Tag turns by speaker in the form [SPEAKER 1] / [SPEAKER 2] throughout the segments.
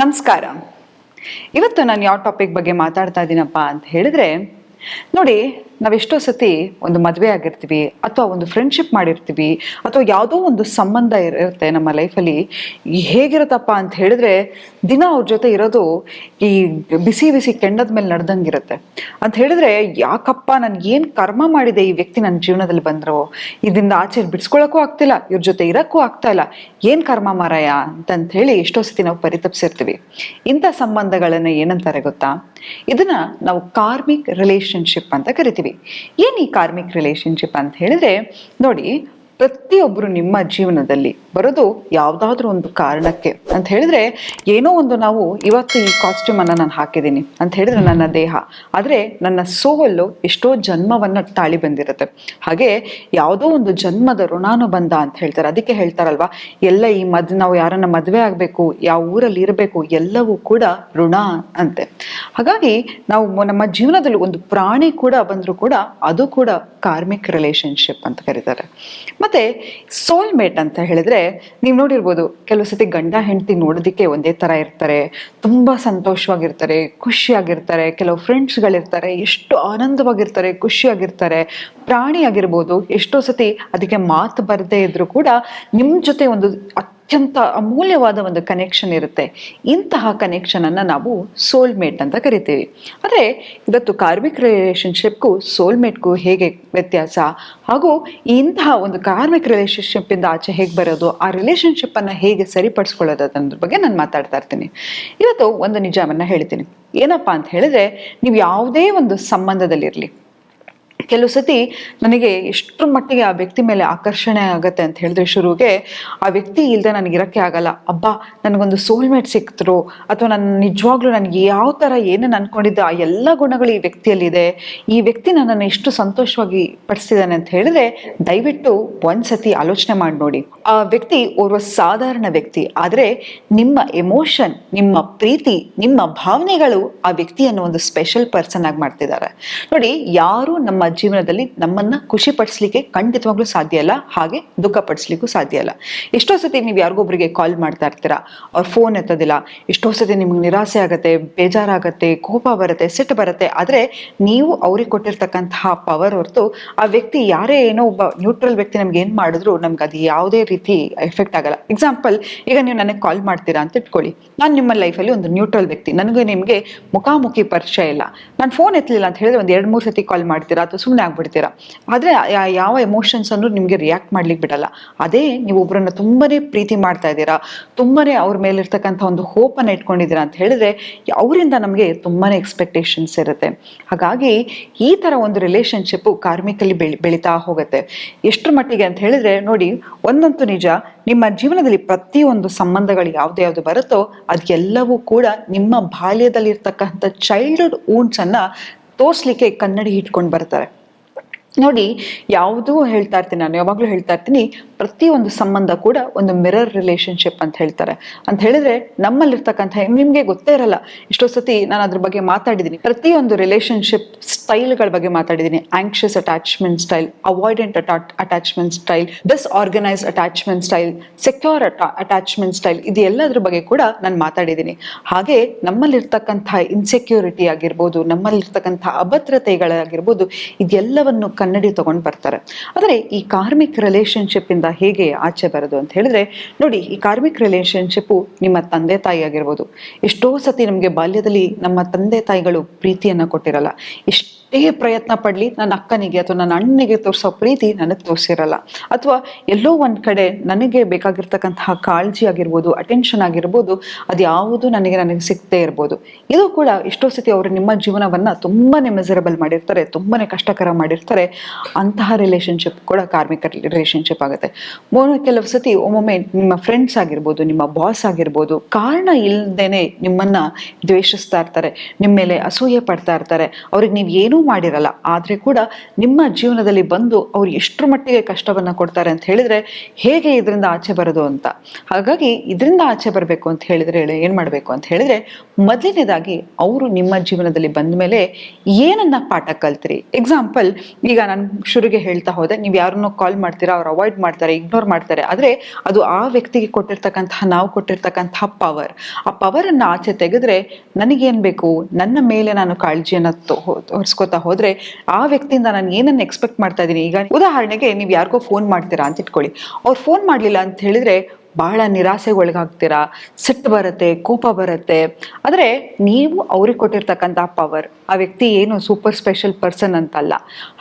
[SPEAKER 1] ನಮಸ್ಕಾರ. ಇವತ್ತು ನಾನು ಯಾವ ಟಾಪಿಕ್ ಬಗ್ಗೆ ಮಾತಾಡ್ತಾ ಇದ್ದೀನಪ್ಪ ಅಂತ ಹೇಳಿದ್ರೆ ನೋಡಿ ನಾವೆಷ್ಟೋ ಸತಿ ಒಂದು ಮದುವೆ ಆಗಿರ್ತೀವಿ ಅಥವಾ ಒಂದು ಫ್ರೆಂಡ್ಶಿಪ್ ಮಾಡಿರ್ತೀವಿ ಅಥವಾ ಯಾವುದೋ ಒಂದು ಸಂಬಂಧ ಇರುತ್ತೆ ನಮ್ಮ ಲೈಫಲ್ಲಿ ಹೇಗಿರುತ್ತಪ್ಪ ಅಂತ ಹೇಳಿದ್ರೆ ದಿನ ಅವ್ರ ಜೊತೆ ಇರೋದು ಈ ಬಿಸಿ ಬಿಸಿ ಕೆಂಡದ ಮೇಲೆ ನಡೆದಂಗಿರುತ್ತೆ. ಅಂತ ಹೇಳಿದ್ರೆ ಯಾಕಪ್ಪ ನನ್ಗೆ ಏನು ಕರ್ಮ ಮಾಡಿದೆ ಈ ವ್ಯಕ್ತಿ ನನ್ನ ಜೀವನದಲ್ಲಿ ಬಂದರು? ಇದರಿಂದ ಆಚೆ ಬಿಡಿಸ್ಕೊಳಕ್ಕೂ ಆಗ್ತಿಲ್ಲ, ಇವ್ರ ಜೊತೆ ಇರೋಕ್ಕೂ ಆಗ್ತಾ ಇಲ್ಲ. ಏನು ಕರ್ಮ ಮಾರಾಯ ಅಂತಂತ ಹೇಳಿ ಎಷ್ಟೋ ಸತಿ ನಾವು ಪರಿತಪಿಸಿರ್ತೀವಿ. ಇಂಥ ಸಂಬಂಧಗಳನ್ನು ಏನಂತಾರೆ ಗೊತ್ತಾ? ಇದನ್ನ ನಾವು ಕಾರ್ಮಿಕ್ ರಿಲೇಶನ್ಶಿಪ್ ಅಂತ ಕರಿತೀವಿ. ಏನ್ ಈ ಕಾರ್ಮಿಕ್ ರಿಲೇಶನ್ಶಿಪ್ ಅಂತ ಹೇಳಿದ್ರೆ ನೋಡಿ ಪ್ರತಿಯೊಬ್ಬರು ನಿಮ್ಮ ಜೀವನದಲ್ಲಿ ಬರೋದು ಯಾವ್ದಾದ್ರೂ ಒಂದು ಕಾರಣಕ್ಕೆ. ಅಂತ ಹೇಳಿದ್ರೆ, ಏನೋ ಒಂದು ನಾವು ಇವತ್ತು ಈ ಕಾಸ್ಟ್ಯೂಮ್ ಅನ್ನ ನಾನು ಹಾಕಿದ್ದೀನಿ ಅಂತ ಹೇಳಿದ್ರೆ ನನ್ನ ದೇಹ. ಆದರೆ ನನ್ನ ಸೋಲು ಎಷ್ಟೋ ಜನ್ಮವನ್ನ ತಾಳಿ ಬಂದಿರುತ್ತೆ. ಹಾಗೆ ಯಾವುದೋ ಒಂದು ಜನ್ಮದ ಋಣಾನುಬಂಧ ಅಂತ ಹೇಳ್ತಾರೆ. ಅದಕ್ಕೆ ಹೇಳ್ತಾರಲ್ವಾ, ಎಲ್ಲ ಈ ಮದ್, ನಾವು ಯಾರನ್ನ ಮದುವೆ ಆಗ್ಬೇಕು, ಯಾವ ಊರಲ್ಲಿ ಇರಬೇಕು, ಎಲ್ಲವೂ ಕೂಡ ಋಣ ಅಂತೆ. ಹಾಗಾಗಿ ನಾವು ನಮ್ಮ ಜೀವನದಲ್ಲಿ ಒಂದು ಪ್ರಾಣಿ ಕೂಡ ಬಂದರೂ ಕೂಡ ಅದು ಕೂಡ ಕಾರ್ಮಿಕ್ ರಿಲೇಶನ್ಶಿಪ್ ಅಂತ ಕರೀತಾರೆ. ಮತ್ತೆ ಸೋಲ್ಮೇಟ್ ಅಂತ ಹೇಳಿದ್ರೆ ನೀವು ನೋಡಿರ್ಬೋದು ಕೆಲವು ಸತಿ ಗಂಡ ಹೆಂಡತಿ ನೋಡೋದಕ್ಕೆ ಒಂದೇ ತರ ಇರ್ತಾರೆ, ತುಂಬಾ ಸಂತೋಷವಾಗಿರ್ತಾರೆ, ಖುಷಿಯಾಗಿರ್ತಾರೆ, ಕೆಲವು ಫ್ರೆಂಡ್ಸ್ಗಳಿರ್ತಾರೆ ಎಷ್ಟು ಆನಂದವಾಗಿರ್ತಾರೆ, ಖುಷಿಯಾಗಿರ್ತಾರೆ ಪ್ರಾಣಿ ಆಗಿರ್ಬೋದು ಎಷ್ಟೋ ಸತಿ ಅದಕ್ಕೆ ಮಾತು ಬರದೇ ಇದ್ರು ಕೂಡ ನಿಮ್ ಜೊತೆ ಒಂದು ಅತ್ಯಂತ ಅಮೂಲ್ಯವಾದ ಒಂದು ಕನೆಕ್ಷನ್ ಇರುತ್ತೆ. ಇಂತಹ ಕನೆಕ್ಷನ್ ಅನ್ನ ನಾವು ಸೋಲ್ಮೇಟ್ ಅಂತ ಕರಿತೀವಿ. ಆದರೆ ಇವತ್ತು ಕಾರ್ಮಿಕ ರಿಲೇಶನ್ಶಿಪ್ಗೂ ಸೋಲ್ಮೇಟ್ಗೂ ಹೇಗೆ ವ್ಯತ್ಯಾಸ? ಹಾಗೂ ಇಂತಹ ಒಂದು ಕಾರ್ಮಿಕ ರಿಲೇಶನ್ಶಿಪ್ ಇಂದ ಆಚೆ ಹೇಗೆ ಬರೋದು? ಆ ರಿಲೇಶನ್ಶಿಪ್ ಅನ್ನ ಹೇಗೆ ಸರಿಪಡಿಸ್ಕೊಳ್ಳೋದು ಅನ್ನೋದ್ರ ಬಗ್ಗೆ ನಾನು ಮಾತಾಡ್ತಾ ಇರ್ತೀನಿ. ಇವತ್ತು ಒಂದು ನಿಜವನ್ನ ಹೇಳ್ತೀನಿ. ಏನಪ್ಪಾ ಅಂತ ಹೇಳಿದ್ರೆ, ನೀವು ಯಾವುದೇ ಒಂದು ಸಂಬಂಧದಲ್ಲಿರಲಿ ಕೆಲವು ಸತಿ ನನಗೆ ಎಷ್ಟರ ಮಟ್ಟಿಗೆ ಆ ವ್ಯಕ್ತಿ ಮೇಲೆ ಆಕರ್ಷಣೆ ಆಗುತ್ತೆ ಅಂತ ಹೇಳಿದ್ರೆ ಶುರುಗೆ, ಆ ವ್ಯಕ್ತಿ ಇಲ್ಲದೆ ನನಗೆ ಇರಕ್ಕೆ ಆಗಲ್ಲ. ಅಬ್ಬಾ, ನನಗೊಂದು ಸೋಲ್ಮೇಟ್ ಸಿಕ್ತರು, ಅಥವಾ ನನ್ನ ನಿಜವಾಗ್ಲೂ ನನಗೆ ಯಾವ ಥರ ಏನೇನು ಅನ್ಕೊಂಡಿದ್ದೆ, ಆ ಎಲ್ಲ ಗುಣಗಳು ಈ ವ್ಯಕ್ತಿಯಲ್ಲಿದೆ. ಈ ವ್ಯಕ್ತಿ ನನ್ನನ್ನು ಎಷ್ಟು ಸಂತೋಷವಾಗಿ ಪಡಿಸಿದ್ದಾನೆ ಅಂತ ಹೇಳಿದ್ರೆ ದಯವಿಟ್ಟು ಒಂದ್ಸತಿ ಆಲೋಚನೆ ಮಾಡಿ ನೋಡಿ. ಆ ವ್ಯಕ್ತಿ ಓರ್ವ ಸಾಧಾರಣ ವ್ಯಕ್ತಿ, ಆದರೆ ನಿಮ್ಮ ಎಮೋಷನ್ ನಿಮ್ಮ ಪ್ರೀತಿ, ನಿಮ್ಮ ಭಾವನೆಗಳು ಆ ವ್ಯಕ್ತಿಯನ್ನು ಒಂದು ಸ್ಪೆಷಲ್ ಪರ್ಸನ್ ಆಗಿ ಮಾಡ್ತಿದ್ದಾರೆ. ನೋಡಿ, ಯಾರು ನಮ್ಮ ಜೀವನದಲ್ಲಿ ನಮ್ಮನ್ನ ಖುಷಿ ಪಡಿಸ್ಲಿಕ್ಕೆ ಖಂಡಿತವಾಗ್ಲೂ ಸಾಧ್ಯ ಇಲ್ಲ, ಹಾಗೆ ದುಃಖ ಪಡಿಸ್ಲಿಕ್ಕೂ ಸಾಧ್ಯ ಇಲ್ಲ. ಎಷ್ಟೋ ಸತಿ ನೀವು ಯಾರಿಗೊಬ್ಬರಿಗೆ ಕಾಲ್ ಮಾಡ್ತಾ ಇರ್ತೀರಾ, ಅವ್ರ ಫೋನ್ ಎತ್ತೋದಿಲ್ಲ, ಎಷ್ಟೋ ಸತಿ ನಿಮ್ಗೆ ನಿರಾಸೆ ಆಗುತ್ತೆ, ಬೇಜಾರಾಗತ್ತೆ, ಕೋಪ ಬರುತ್ತೆ, ಸಿಟ್ಟು ಬರುತ್ತೆ, ಆದರೆ ನೀವು ಅವ್ರಿಗೆ ಕೊಟ್ಟಿರ್ತಕ್ಕಂತಹ ಪವರ್ ಹೊರತು ಆ ವ್ಯಕ್ತಿ ಯಾರೇ ಏನೋ ಒಬ್ಬ ನ್ಯೂಟ್ರಲ್ ವ್ಯಕ್ತಿ ನಮ್ಗೆ ಏನು ಮಾಡಿದ್ರು ನಮ್ಗೆ ಅದು ಯಾವುದೇ ರೀತಿ ಎಫೆಕ್ಟ್ ಆಗಲ್ಲ. ಎಕ್ಸಾಂಪಲ್ ಈಗ ನೀವು ನನಗೆ ಕಾಲ್ ಮಾಡ್ತೀರಾ ಅಂತ ಇಟ್ಕೊಳ್ಳಿ. ನಾನು ನಿಮ್ಮ ಲೈಫಲ್ಲಿ ಒಂದು ನ್ಯೂಟ್ರಲ್ ವ್ಯಕ್ತಿ. ನನಗೆ ನಿಮಗೆ ಮುಖಾಮುಖಿ ಪರಿಚಯ ಇಲ್ಲ. ನಾನು ಫೋನ್ ಎತ್ತಲಿಲ್ಲ ಅಂತ ಹೇಳಿದ್ರೆ ಒಂದು ಎರಡು ಮೂರು ಸತಿ ಕಾಲ್ ಮಾಡ್ತೀರಾ, ಅಥವಾ ಸುಮ್ಮನೆ ಆಗ್ಬಿಡ್ತೀರಾ. ಆದರೆ ಯಾವ ಎಮೋಷನ್ಸ್ ಅನ್ನು ನಿಮಗೆ ರಿಯಾಕ್ಟ್ ಮಾಡ್ಲಿಕ್ಕೆ ಬಿಡಲ್ಲ. ಅದೇ ನೀವು ಒಬ್ಬರನ್ನ ತುಂಬಾನೇ ಪ್ರೀತಿ ಮಾಡ್ತಾ ಇದ್ದೀರಾ, ತುಂಬನೇ ಅವ್ರ ಮೇಲಿರ್ತಕ್ಕಂಥ ಒಂದು ಹೋಪನ್ನು ಇಟ್ಕೊಂಡಿದ್ದೀರಾ ಅಂತ ಹೇಳಿದ್ರೆ ಅವರಿಂದ ನಮಗೆ ತುಂಬಾನೇ ಎಕ್ಸ್ಪೆಕ್ಟೇಷನ್ಸ್ ಇರುತ್ತೆ. ಹಾಗಾಗಿ ಈ ಥರ ಒಂದು ರಿಲೇಷನ್ಶಿಪ್ಪು ಕಾರ್ಮಿಕಲ್ಲಿ ಬೆಳಿ, ಬೆಳೀತಾ ಹೋಗುತ್ತೆ. ಎಷ್ಟರ ಮಟ್ಟಿಗೆ ಅಂತ ಹೇಳಿದ್ರೆ ನೋಡಿ, ಒಂದಂತೂ ನಿಜ, ನಿಮ್ಮ ಜೀವನದಲ್ಲಿ ಪ್ರತಿಯೊಂದು ಸಂಬಂಧಗಳು ಯಾವ್ದು ಯಾವ್ದು ಬರುತ್ತೋ ಅದೆಲ್ಲವೂ ಕೂಡ ನಿಮ್ಮ ಬಾಲ್ಯದಲ್ಲಿರ್ತಕ್ಕಂಥ ಚೈಲ್ಡ್ಹುಡ್ ಊನ್ಸನ್ನು ತೋರ್ಸ್ಲಿಕ್ಕೆ ಕನ್ನಡಿ ಇಟ್ಕೊಂಡು ಬರ್ತಾರೆ. ನೋಡಿ ಯಾವುದೂ ಹೇಳ್ತಾ ಇರ್ತೀನಿ ನಾನು ಯಾವಾಗಲೂ ಹೇಳ್ತಾ ಇರ್ತೀನಿ. ಪ್ರತಿಯೊಂದು ಸಂಬಂಧ ಕೂಡ ಒಂದು ಮಿರರ್ ರಿಲೇಶನ್ಶಿಪ್ ಅಂತ ಹೇಳ್ತಾರೆ. ಅಂತ ಹೇಳಿದ್ರೆ ನಮ್ಮಲ್ಲಿರ್ತಕ್ಕಂಥ, ನಿಮಗೆ ಗೊತ್ತೇ ಇರಲ್ಲ, ಎಷ್ಟೋ ಸತಿ ನಾನು ಅದ್ರ ಬಗ್ಗೆ ಮಾತಾಡಿದ್ದೀನಿ. ಪ್ರತಿಯೊಂದು ರಿಲೇಶನ್ಶಿಪ್ ಸ್ಟೈಲ್ಗಳ ಬಗ್ಗೆ ಮಾತಾಡಿದ್ದೀನಿ. Anxious attachment style avoidant attachment style disorganised attachment style secure attachment style ಇದು ಎಲ್ಲದ್ರ ಬಗ್ಗೆ ಕೂಡ ನಾನು ಮಾತಾಡಿದ್ದೀನಿ. ಹಾಗೆ ನಮ್ಮಲ್ಲಿರ್ತಕ್ಕಂಥ ಇನ್ಸೆಕ್ಯೂರಿಟಿ ಆಗಿರ್ಬೋದು, ನಮ್ಮಲ್ಲಿರ್ತಕ್ಕಂಥ ಅಭದ್ರತೆಗಳಾಗಿರ್ಬೋದು, ಇದೆಲ್ಲವನ್ನು ಕನ್ನಡಿ ತಗೊಂಡು ಬರ್ತಾರೆ. ಆದರೆ ಈ ಕಾರ್ಮಿಕ್ ರಿಲೇಶನ್ಶಿಪ್ ಇಂದ ಹೇಗೆ ಆಚೆ ಬರೋದು ಅಂತ ಹೇಳಿದ್ರೆ, ನೋಡಿ, ಈ ಕಾರ್ಮಿಕ್ ರಿಲೇಶನ್ಶಿಪ್ಪು ನಿಮ್ಮ ತಂದೆ ತಾಯಿ ಆಗಿರ್ಬೋದು. ಎಷ್ಟೋ ಸತಿ ನಮಗೆ ಬಾಲ್ಯದಲ್ಲಿ ನಮ್ಮ ತಂದೆ ತಾಯಿಗಳು ಪ್ರೀತಿಯನ್ನ ಕೊಟ್ಟಿರಲ್ಲ. ಎಷ್ಟೇ ಪ್ರಯತ್ನ ಪಡಲಿ, ನನ್ನ ಅಕ್ಕನಿಗೆ ಅಥವಾ ನನ್ನ ಅಣ್ಣನಿಗೆ ತೋರಿಸೋ ಪ್ರೀತಿ ನನಗೆ ತೋರಿಸಿರಲ್ಲ. ಅಥವಾ ಎಲ್ಲೋ ಒಂದು ಕಡೆ ನನಗೆ ಬೇಕಾಗಿರ್ತಕ್ಕಂತಹ ಕಾಳಜಿ ಆಗಿರ್ಬೋದು ಅಟೆನ್ಷನ್ ಆಗಿರ್ಬೋದು, ಅದು ಯಾವುದು ನನಗೆ ನನಗೆ ಸಿಗ್ತೇ ಇರ್ಬೋದು. ಇದು ಕೂಡ ಎಷ್ಟೋ ಸತಿ ಅವರು ನಿಮ್ಮ ಜೀವನವನ್ನ ತುಂಬಾನೇ ಮೆಸರಬಲ್ ಮಾಡಿರ್ತಾರೆ, ತುಂಬಾನೇ ಕಷ್ಟಕರ ಮಾಡಿರ್ತಾರೆ. ಅಂತಹ ರಿಲೇಶನ್ಶಿಪ್ ಕೂಡ ಕಾರ್ಮಿಕ ರಿಲೇಶನ್ಶಿಪ್ ಆಗುತ್ತೆ. ಮೋನ ಕೆಲವು ಸತಿ ಒಮ್ಮೊಮ್ಮೆ ನಿಮ್ಮ ಫ್ರೆಂಡ್ಸ್ ಆಗಿರ್ಬೋದು, ನಿಮ್ಮ ಬಾಸ್ ಆಗಿರ್ಬೋದು, ಕಾರಣ ಇಲ್ಲದೇನೆ ನಿಮ್ಮನ್ನ ದ್ವೇಷಿಸ್ತಾ ಇರ್ತಾರೆ ನಿಮ್ಮ ಮೇಲೆ ಅಸೂಯೆ ಪಡ್ತಾ ಇರ್ತಾರೆ. ಅವ್ರಿಗೆ ನೀವು ಏನೂ ಮಾಡಿರಲ್ಲ. ಆದರೆ ಕೂಡ ನಿಮ್ಮ ಜೀವನದಲ್ಲಿ ಬಂದು ಅವ್ರು ಎಷ್ಟರ ಮಟ್ಟಿಗೆ ಕಷ್ಟವನ್ನ ಕೊಡ್ತಾರೆ ಅಂತ ಹೇಳಿದ್ರೆ ಹೇಗೆ ಇದರಿಂದ ಆಚೆ ಬರೋದು ಅಂತ. ಹಾಗಾಗಿ ಇದರಿಂದ ಆಚೆ ಬರಬೇಕು ಅಂತ ಹೇಳಿದ್ರೆ ಏನು ಮಾಡಬೇಕು ಮಾಡ್ಬೇಕು ಅಂತ ಹೇಳಿದ್ರೆ ಮೊದಲನೇದಾಗಿ ಅವರು ನಿಮ್ಮ ಜೀವನದಲ್ಲಿ ಬಂದ ಮೇಲೆ ಏನನ್ನ ಪಾಠ ಕಲ್ತ್ರಿ? ಎಕ್ಸಾಂಪಲ್ ಈಗ ನಾನು ಶುರುಗೆ ಹೇಳ್ತಾ ಹೋದೆ, ನೀವು ಯಾರನ್ನೋ ಕಾಲ್ ಮಾಡ್ತೀರಾ, ಅವ್ರು ಅವಾಯ್ಡ್ ಮಾಡ್ತಾರೆ ಇಗ್ನೋರ್ ಮಾಡ್ತಾರೆ, ಆದ್ರೆ ಅದು ಆ ವ್ಯಕ್ತಿಗೆ ಕೊಟ್ಟಿರ್ತಕ್ಕಂತಹ, ನಾವು ಕೊಟ್ಟಿರ್ತಕ್ಕಂತಹ ಪವರ್ ಆ ಪವರ್ ಅನ್ನ ಆಚೆ ತೆಗೆದ್ರೆ ನನಗೇನು ಬೇಕು? ನನ್ನ ಮೇಲೆ ನಾನು ಕಾಳಜಿಯನ್ನ ತೋರಿಸ್ಕೊತಾ ಹೋದ್ರೆ ಆ ವ್ಯಕ್ತಿಯಿಂದ ನಾನು ಏನನ್ನ ಎಕ್ಸ್ಪೆಕ್ಟ್ ಮಾಡ್ತಾ ಇದ್ದೀನಿ ಈಗ ಉದಾಹರಣೆಗೆ ನೀವು ಯಾರಿಗೋ ಫೋನ್ ಮಾಡ್ತೀರಾ ಅಂತ ಇಟ್ಕೊಳ್ಳಿ ಅವ್ರು ಫೋನ್ ಮಾಡಲಿಲ್ಲ ಅಂತ ಹೇಳಿದ್ರೆ ಬಹಳ ನಿರಾಸೆಗೆ ಒಳಗಾಗ್ತೀರಾ ಸಿಟ್ಟು ಬರುತ್ತೆ, ಕೋಪ ಬರುತ್ತೆ. ಆದರೆ ನೀವು ಅವ್ರಿಗೆ ಕೊಟ್ಟಿರ್ತಕ್ಕಂಥ ಪವರ್ ಆ ವ್ಯಕ್ತಿ ಏನು ಸೂಪರ್ ಸ್ಪೆಷಲ್ ಪರ್ಸನ್ ಅಂತಲ್ಲ.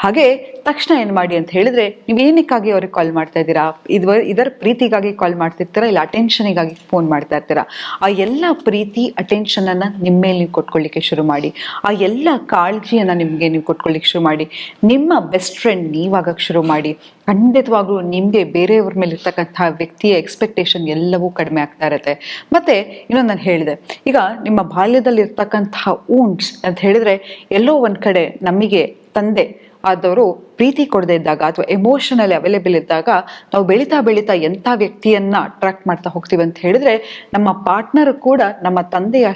[SPEAKER 1] ಹಾಗೆ ತಕ್ಷಣ ಏನು ಮಾಡಿ ಅಂತ ಹೇಳಿದ್ರೆ ನೀವು ಏನಕ್ಕಾಗಿ ಅವ್ರಿಗೆ ಕಾಲ್ ಮಾಡ್ತಾ ಇದ್ದೀರಾ? ಇದು ಇದರ ಪ್ರೀತಿಗಾಗಿ ಕಾಲ್ ಮಾಡ್ತಿರ್ತೀರಾ? ಇಲ್ಲ ಅಟೆನ್ಷನಿಗಾಗಿ ಫೋನ್ ಮಾಡ್ತಾ ಇರ್ತೀರಾ? ಆ ಎಲ್ಲ ಪ್ರೀತಿ ಅಟೆನ್ಷನನ್ನು ನಿಮ್ಮ ಮೇಲೆ ನೀವು ಕೊಟ್ಕೊಳ್ಳಿಕ್ಕೆ ಶುರು ಮಾಡಿ. ಆ ಎಲ್ಲ ಕಾಳಜಿಯನ್ನು ನಿಮಗೆ ನೀವು ಕೊಟ್ಕೊಳ್ಳಿಕ್ಕೆ ಶುರು ಮಾಡಿ. ನಿಮ್ಮ ಬೆಸ್ಟ್ ಫ್ರೆಂಡ್ ನೀವಾಗಕ್ಕೆ ಶುರು ಮಾಡಿ. ಖಂಡಿತವಾಗ್ಲೂ ನಿಮಗೆ ಬೇರೆಯವ್ರ ಮೇಲೆ ಇರ್ತಕ್ಕಂಥ ವ್ಯಕ್ತಿಯ ಎಕ್ಸ್ಪೆಕ್ಟೇಷನ್ ಎಲ್ಲವೂ ಕಡಿಮೆ ಆಗ್ತಾ ಇರುತ್ತೆ. ಮತ್ತೆ ಇನ್ನೊಂದು ನಾನು ಹೇಳಿದೆ, ಈಗ ನಿಮ್ಮ ಬಾಲ್ಯದಲ್ಲಿ ಇರ್ತಕ್ಕಂತಹ ಊಂಡ್ಸ್ ಅಂತ ಹೇಳಿದ್ರೆ ಎಲ್ಲೋ ಒಂದು ಕಡೆ ನಮಗೆ ತಂದೆ ಆದವರು ಪ್ರೀತಿ ಕೊಡದೇ ಇದ್ದಾಗ ಅಥವಾ ಎಮೋಷನಲಿ ಅವೈಲೇಬಲ್ ಇದ್ದಾಗ ನಾವು ಬೆಳೀತಾ ಬೆಳೀತಾ ಎಂಥ ವ್ಯಕ್ತಿಯನ್ನ ಅಟ್ರಾಕ್ಟ್ ಮಾಡ್ತಾ ಹೋಗ್ತೀವಿ ಅಂತ ಹೇಳಿದ್ರೆ ನಮ್ಮ ಪಾರ್ಟ್ನರ್ ಕೂಡ ನಮ್ಮ ತಂದೆಯ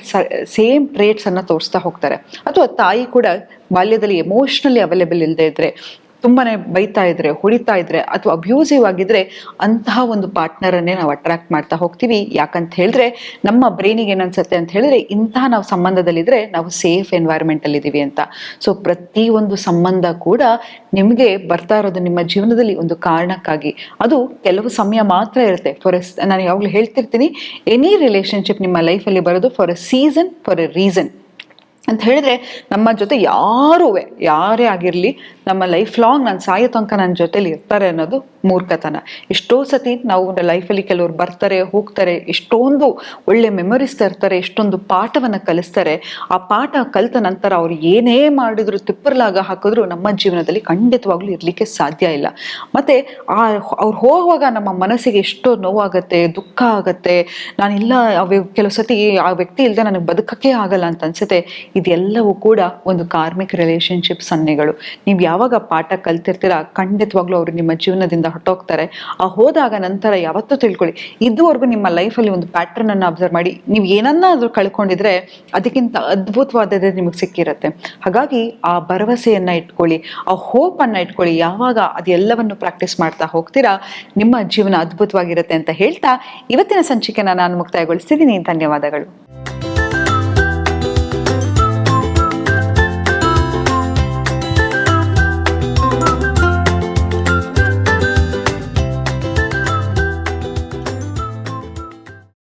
[SPEAKER 1] ಸೇಮ್ ಟ್ರೇಟ್ಸ್ ಅನ್ನ ತೋರಿಸ್ತಾ ಹೋಗ್ತಾರೆ. ಅಥವಾ ತಾಯಿ ಕೂಡ ಬಾಲ್ಯದಲ್ಲಿ ಎಮೋಷನಲಿ ಅವೈಲೇಬಲ್ ಇಲ್ಲದೆ ಇದ್ರೆ ತುಂಬಾನೇ ಬೈತಾ ಇದ್ರೆ, ಹೊಡಿತಾ ಇದ್ರೆ ಅಥವಾ ಅಬ್ಯೂಸಿವ್ ಆಗಿದ್ರೆ ಅಂತಹ ಒಂದು ಪಾರ್ಟ್ನರನ್ನೇ ನಾವು ಅಟ್ರಾಕ್ಟ್ ಮಾಡ್ತಾ ಹೋಗ್ತೀವಿ. ಯಾಕಂತ ಹೇಳಿದ್ರೆ ನಮ್ಮ ಬ್ರೈನಿಗೆ ಏನನ್ಸುತ್ತೆ ಅಂತ ಹೇಳಿದ್ರೆ ಇಂತಹ ನಾವು ಸಂಬಂಧದಲ್ಲಿದ್ರೆ ನಾವು ಸೇಫ್ ಎನ್ವೈರ್ಮೆಂಟ್ ಅಲ್ಲಿ ಇದೀವಿ ಅಂತ. ಸೊ ಪ್ರತಿ ಒಂದು ಸಂಬಂಧ ಕೂಡ ನಿಮಗೆ ಬರ್ತಾ ಇರೋದು ನಿಮ್ಮ ಜೀವನದಲ್ಲಿ ಒಂದು ಕಾರಣಕ್ಕಾಗಿ. ಅದು ಕೆಲವು ಸಮಯ ಮಾತ್ರ ಇರುತ್ತೆ. ಫಾರ್ ಎಸ್ ನಾನು ಯಾವಾಗಲೂ ಹೇಳ್ತಿರ್ತೀನಿ ಎನಿ ರಿಲೇಶನ್ಶಿಪ್ ನಿಮ್ಮ ಲೈಫಲ್ಲಿ ಬರೋದು for a season for a reason ಅಂತ ಹೇಳಿದ್ರೆ ನಮ್ಮ ಜೊತೆ ಯಾರೂ ಯಾರೇ ಆಗಿರಲಿ, ನಮ್ಮ ಲೈಫ್ ಲಾಂಗ್ ನಾನು ಸಾಯೋ ತನಕ ನನ್ನ ಜೊತೆಲಿ ಇರ್ತಾರೆ ಅನ್ನೋದು ಮೂರ್ಖತನ. ಎಷ್ಟೋ ಸತಿ ನಾವು ಲೈಫಲ್ಲಿ ಕೆಲವರು ಬರ್ತಾರೆ, ಹೋಗ್ತಾರೆ, ಎಷ್ಟೊಂದು ಒಳ್ಳೆ ಮೆಮೊರೀಸ್ ತರ್ತಾರೆ, ಎಷ್ಟೊಂದು ಪಾಠವನ್ನು ಕಲಿಸ್ತಾರೆ. ಆ ಪಾಠ ಕಲಿತ ನಂತರ ಅವ್ರು ಏನೇ ಮಾಡಿದ್ರು ತಿಪ್ಪರ್ಲಾಗ ಹಾಕಿದ್ರು ನಮ್ಮ ಜೀವನದಲ್ಲಿ ಖಂಡಿತವಾಗ್ಲೂ ಇರಲಿಕ್ಕೆ ಸಾಧ್ಯ ಇಲ್ಲ. ಮತ್ತೆ ಆ ಅವ್ರು ಹೋಗುವಾಗ ನಮ್ಮ ಮನಸ್ಸಿಗೆ ಎಷ್ಟೋ ನೋವಾಗತ್ತೆ, ದುಃಖ ಆಗತ್ತೆ. ನಾನಿಲ್ಲ ಕೆಲವು ಸತಿ ಆ ವ್ಯಕ್ತಿ ಇಲ್ಲದೆ ನನಗೆ ಬದುಕಕ್ಕೆ ಆಗಲ್ಲ ಅಂತ ಅನ್ಸುತ್ತೆ. ಇದೆಲ್ಲವೂ ಕೂಡ ಒಂದು ಕಾರ್ಮಿಕ ರಿಲೇಶನ್ಶಿಪ್ ಸನ್ನೆಗಳು. ನೀವು ಯಾವಾಗ ಪಾಠ ಕಲ್ತಿರ್ತೀರಾ ಖಂಡಿತವಾಗ್ಲೂ ಅವರು ನಿಮ್ಮ ಜೀವನದಿಂದ ಹೊಟ್ಟೋಗ್ತಾರೆ ಆ ಹೋದಾಗ ನಂತರ ಯಾವತ್ತೂ ತಿಳ್ಕೊಳ್ಳಿ. ಇದುವರೆಗೂ ನಿಮ್ಮ ಲೈಫಲ್ಲಿ ಒಂದು ಪ್ಯಾಟರ್ನ್ ಅನ್ನು ಅಬ್ಸರ್ವ್ ಮಾಡಿ. ನೀವು ಏನನ್ನಾದ್ರೂ ಕಳ್ಕೊಂಡಿದ್ರೆ ಅದಕ್ಕಿಂತ ಅದ್ಭುತವಾದದ್ದು ನಿಮಗೆ ಸಿಕ್ಕಿರುತ್ತೆ. ಹಾಗಾಗಿ ಆ ಭರವಸೆಯನ್ನ ಇಟ್ಕೊಳ್ಳಿ. ಆ ಹೋಪ್ ಅನ್ನ ಇಟ್ಕೊಳ್ಳಿ. ಯಾವಾಗ ಅದೆಲ್ಲವನ್ನು ಪ್ರಾಕ್ಟೀಸ್ ಮಾಡ್ತಾ ಹೋಗ್ತೀರಾ, ನಿಮ್ಮ ಜೀವನ ಅದ್ಭುತವಾಗಿರುತ್ತೆ ಅಂತ ಹೇಳ್ತಾ ಇವತ್ತಿನ ಸಂಚಿಕೆನ ನಾನು ಮುಕ್ತಾಯಗೊಳಿಸ್ತಿದ್ದೀನಿ. ಧನ್ಯವಾದಗಳು.